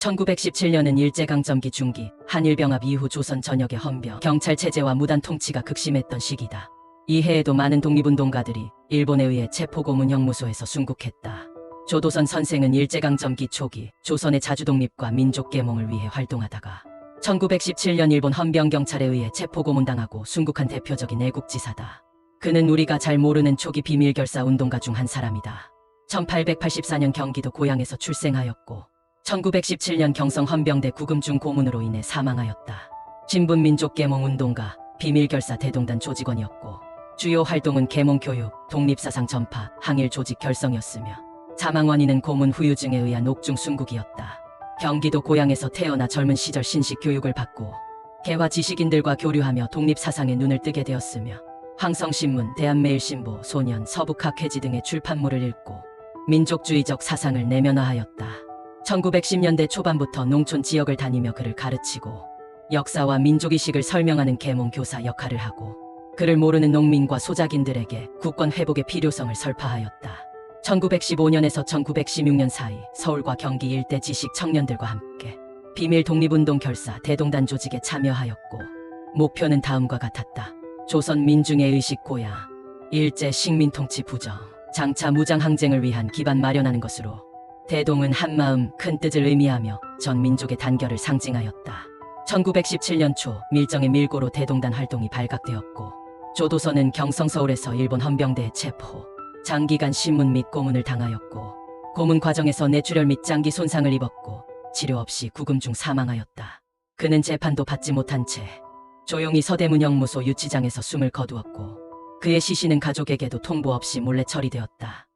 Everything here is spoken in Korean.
1917년은 일제강점기 중기, 한일병합 이후 조선 전역의 헌병, 경찰 체제와 무단 통치가 극심했던 시기다. 이 해에도 많은 독립운동가들이 일본에 의해 체포고문 형무소에서 순국했다. 조도선 선생은 일제강점기 초기 조선의 자주독립과 민족계몽을 위해 활동하다가 1917년 일본 헌병경찰에 의해 체포고문당하고 순국한 대표적인 애국지사다. 그는 우리가 잘 모르는 초기 비밀결사 운동가 중 한 사람이다. 1884년 경기도 고향에서 출생하였고 1917년 경성 헌병대 구금중 고문으로 인해 사망하였다. 신분 민족 계몽 운동가, 비밀결사 대동단 조직원이었고 주요 활동은 계몽교육, 독립사상 전파, 항일 조직 결성이었으며 사망 원인은 고문 후유증에 의한 옥중 순국이었다. 경기도 고향에서 태어나 젊은 시절 신식 교육을 받고 개화 지식인들과 교류하며 독립사상에 눈을 뜨게 되었으며 황성신문, 대한매일신보, 소년, 서북학회지 등의 출판물을 읽고 민족주의적 사상을 내면화하였다. 1910년대 초반부터 농촌 지역을 다니며 그를 가르치고 역사와 민족의식을 설명하는 계몽 교사 역할을 하고 그를 모르는 농민과 소작인들에게 국권 회복의 필요성을 설파하였다. 1915년에서 1916년 사이 서울과 경기 일대 지식 청년들과 함께 비밀 독립운동 결사 대동단 조직에 참여하였고 목표는 다음과 같았다. 조선 민중의 의식 고야, 일제 식민 통치 부정, 장차 무장 항쟁을 위한 기반 마련하는 것으로 대동은 한마음 큰 뜻을 의미하며 전 민족의 단결을 상징하였다. 1917년 초 밀정의 밀고로 대동단 활동이 발각되었고 조도선은 경성 서울에서 일본 헌병대에 체포, 장기간 신문 및 고문을 당하였고 고문 과정에서 뇌출혈 및 장기 손상을 입었고 치료 없이 구금 중 사망하였다. 그는 재판도 받지 못한 채 조용히 서대문 형무소 유치장에서 숨을 거두었고 그의 시신은 가족에게도 통보 없이 몰래 처리되었다.